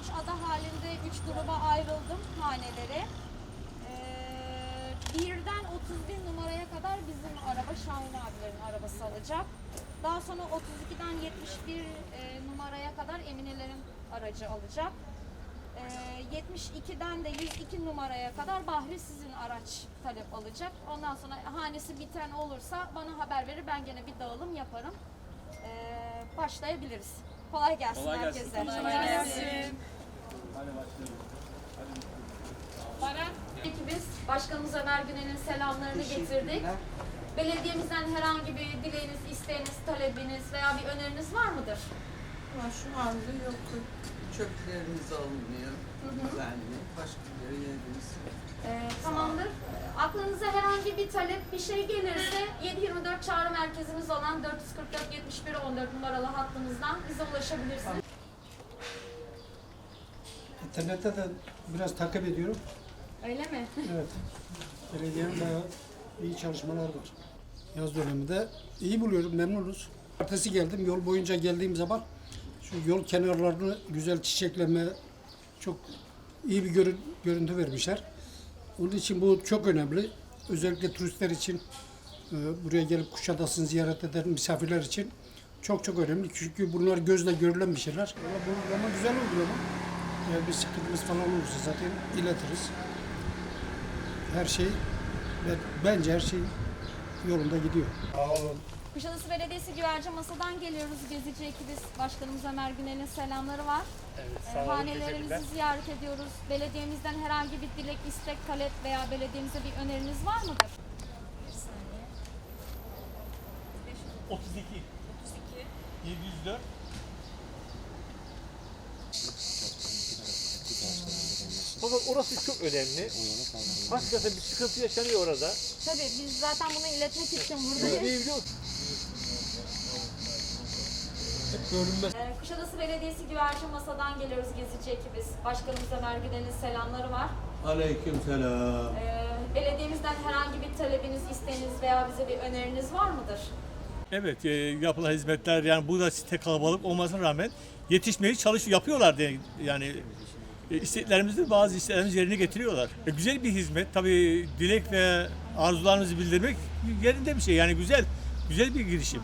üç ada halinde üç gruba ayrıldım hanelere. Ee, birden 31 numaraya kadar bizim araba Şahin abilerin arabası alacak. Daha sonra 32'den 71 e, numaraya kadar Eminelerin aracı alacak. Ee, 72'den de 102 numaraya kadar Bahri sizin araç talep alacak. Ondan sonra hanesi biten olursa bana haber verir. Ben gene bir dağılım yaparım. Ee, başlayabiliriz. Kolay gelsin, Kolay gelsin. herkese. Kolay gelsin. Peki biz Başkanımız Ömer Günel'in selamlarını getirdik. Belediyemizden herhangi bir dileğiniz, isteğiniz, talebiniz veya bir öneriniz var mıdır? Ama şu anda yok. Çöplerimiz alınmıyor. Düzenli. Başka bir yere. Ee, tamamdır. Aklınıza herhangi bir talep, bir şey gelirse 724 çağrı merkezimiz olan 444 71 14 numaralı hattımızdan bize ulaşabilirsiniz. İnternette de biraz takip ediyorum. Öyle mi? Evet. Belediyenin bayağı iyi çalışmalar var. Yaz döneminde iyi buluyorum, memnunuz. Ertesi geldim, yol boyunca geldiğim zaman şu yol kenarlarını güzel çiçekleme, çok iyi bir görün- görüntü vermişler. Onun için bu çok önemli. Özellikle turistler için, e, buraya gelip Kuşadası'nı ziyaret eden misafirler için çok çok önemli. Çünkü bunlar gözle görülen bir şeyler. Valla bu uygulama güzel uygulama. Eğer bir sıkıntımız falan olursa zaten iletiriz. Her şey, ve bence her şey yolunda gidiyor. Kuşadası Belediyesi Güvercin Masa'dan geliyoruz. Gezici ekibiz. Başkanımız Ömer Günel'in selamları var. Ee, Hanelerinizi ziyaret ediyoruz. Belediyemizden herhangi bir dilek, istek, talep veya belediyemize bir öneriniz var mıdır? 32. 704. Fakat orası çok önemli. Hakikaten bir sıkıntı yaşanıyor orada. Tabii biz zaten bunu iletmek için buradayız. Görünmez. Ee, Kuşadası Belediyesi Güvercin Masa'dan geliyoruz gezici ekibiz. Başkanımız Ömer Günel'in selamları var. Aleyküm selam. Ee, belediyemizden herhangi bir talebiniz, isteğiniz veya bize bir öneriniz var mıdır? Evet, e, yapılan hizmetler yani burada site kalabalık olmasına rağmen yetişmeye çalışıyor, yapıyorlar diye yani isteklerimizi bazı isteklerimizi yerine getiriyorlar. E, güzel bir hizmet. Tabii dilek ve arzularınızı bildirmek yerinde bir şey. Yani güzel, güzel bir girişim.